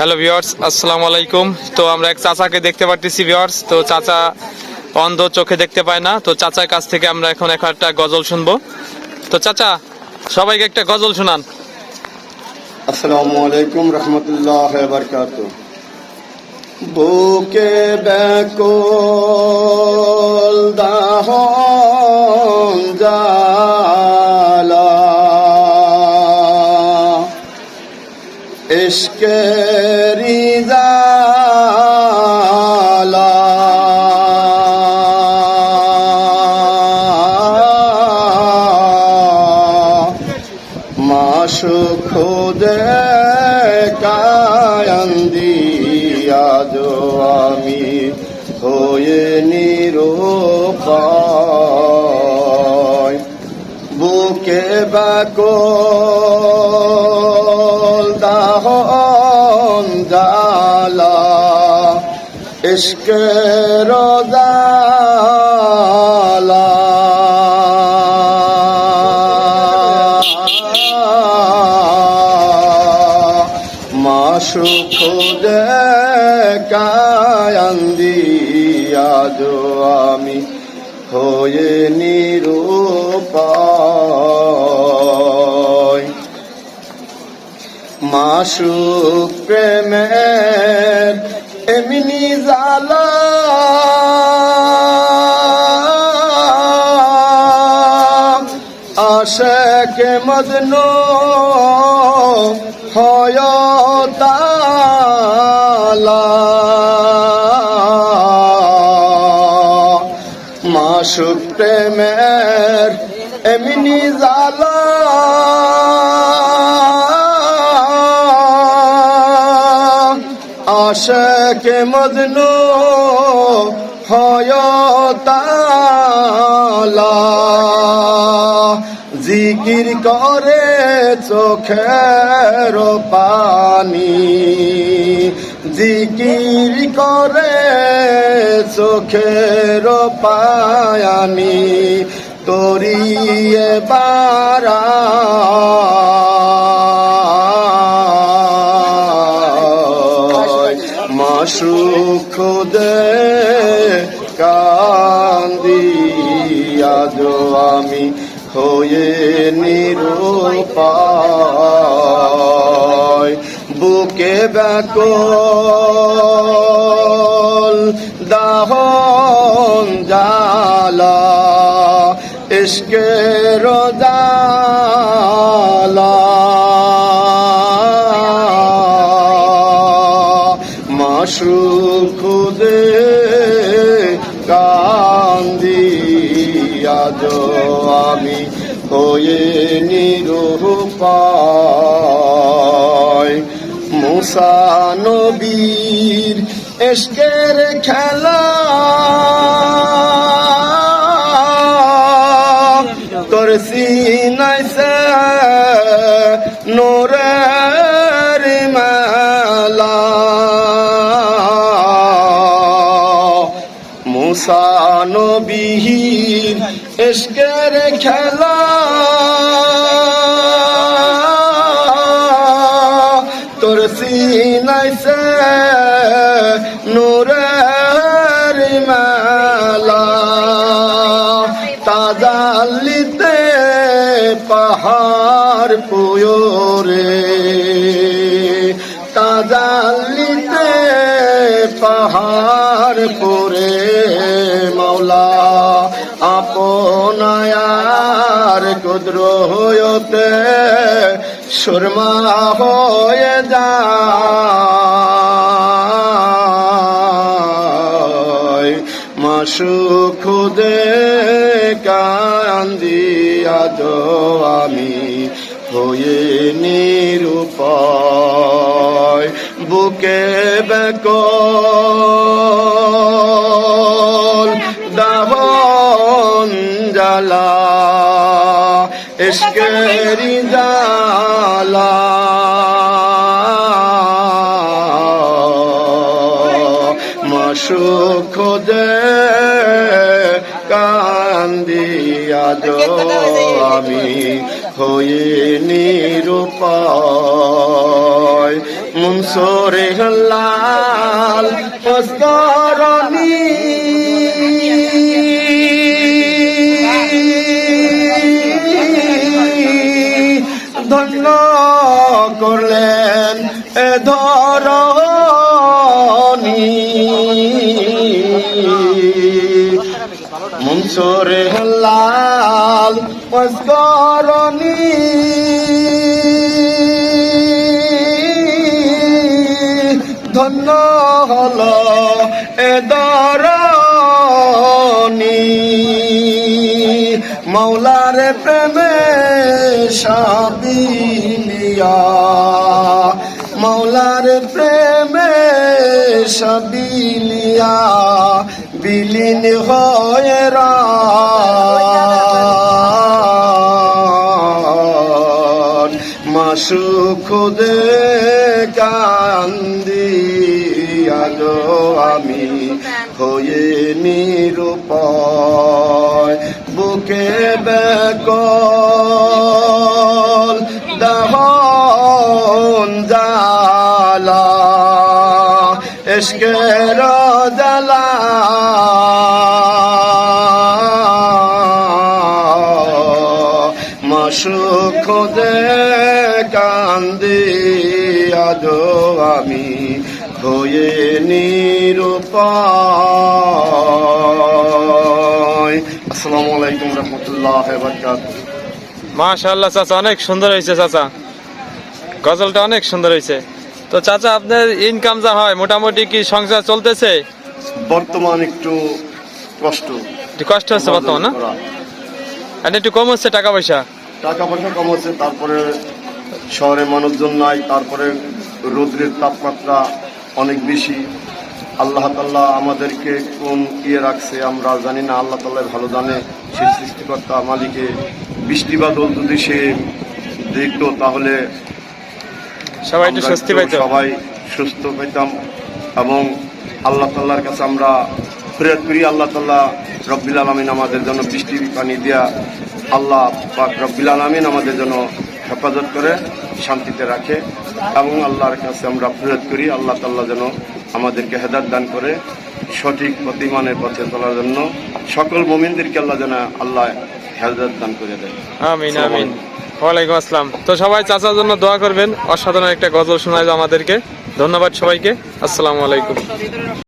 Hello viewers আসসালামু আলাইকুম। তো আমরা এক চাচাকে দেখতে পারতেছি ভিওয়ার্স তো চাচা অন্ধ চোখে দেখতে পায় না। তো চাচার কাছ থেকে আমরা এখন একটা গজল শুনব। তো চাচা, সবাইকে একটা গজল শোনান। আসসালামু আলাইকুম রহমতুল্লাহ বরকাত বুকে ব্যাকুল দাহন জালা ইশকেরি জালা। মাসু খুদে কায়ন্দি আজ আমি হয়ে নিরূপায়। বুকে বাকল দাহন জালা ইশকের জালা মাসু খুদে কায়ন্দি আজ আমি হয়ে নিরূপায় মাসু প্রেমের এমনি জালা আশেকে মদনো হয় আশেকে মজনু হয় তালা। জিকির করে চোখের পানি। জিকির করে চোখের পায়ানি। তরিয়ে বারা মাসু খুদে কান্দি আজ আমি হয়ে নিরূপায়। বুকে ব্যাকল দাহন জালা ইশকের জালা আমি হয়ে নিরূপায়। মুসা নবীর এসকের খেলা। তোর সিনাইছে নোরের মেলা। মুসা নবীর এসকের খেলা। তোর সিনাইছে নূরের মেলা। তাজালিতে পাহাড় পুয়োরে। তাজালিতে পাহাড় পুরে মৌলা আপনায়ার কুদ্র হইতে সুরমা হয়ে যায়। মাসু খুদে কান্দি আজ আমি হয়ে নিরূপায়। বুকে বেকল দাহন জালা ইশকেরি জালা মাসু খোদে কান্দিয়া আমি হয়ে নিরূপায়। মনসুরে লাল ফসকরণী ধন্য করলেন এ ধরণী। মনসুরে লাল ফসকরণী ধন্য হল মৌলার প্রেমে সাবিলিয়া। মৌলার প্রেমে সাবিলিয়া। বিলীন হয়ে রা। মাসু খুদে কান্দি আজ আমি হয়ে নিরূপয় বুকে বেকল দহন জালা এসকের জালা মাসু খুদে কান্দি আজ আমি হয়ে আসসালামু আলাইকুম রহমতুল্লাহ বরকাত মাশাআল্লাহ চাচা অনেক সুন্দর হয়েছে চাচা। গজলটা অনেক সুন্দর হয়েছে তো চাচা আপনার ইনকাম যা হয় মোটামুটি কি সংসার চলতেছে? বর্তমান একটু কষ্ট। কষ্ট হচ্ছে বর্তমান না? আর একটু কম হচ্ছে টাকা পয়সা? টাকা পয়সা কম হচ্ছে তারপরে শহরে মানুষজন নাই তারপরে রৌদ্রের তাপমাত্রা অনেক বেশি। আল্লাহ তাল্লাহ আমাদেরকে কোন ইয়ে রাখছে আমরা জানি না আল্লাহ তাল্লাহ ভালো জানে। সে সৃষ্টিকর্তা মালিকে বৃষ্টি বাদল যদি সে দেখতো তাহলে সবাই স্বস্তি সবাই সুস্থ পেতাম এবং আল্লাহ তাল্লাহর কাছে আমরা ফরিয়াদ করি। আল্লাহ তাল্লাহ রব্বিল আলমিন আমাদের জন্য বৃষ্টি পানি দেয়া আল্লাহ পাক রব্বিল আলমিন আমাদের জন্য হেফাজত করে শান্তিতে রাখে এবং আল্লাহর কাছে আমরা ফরিয়াদ করি। আল্লাহ তাল্লাহ যেন আমাদেরকে হেদাত দান করে সঠিক প্রতিমানের পথে চলার জন্য সকল মোমিনদেরকে আল্লাহ যেন আল্লাহ হেদাত দান করে দেয়। আমিন আমিন। ওয়ালাইকুম আসসালাম। তো সবাই চাচার জন্য দোয়া করবেন। অসাধারণ একটা গজল শোনায় আমাদেরকে। ধন্যবাদ সবাইকে। আসসালামু আলাইকুম।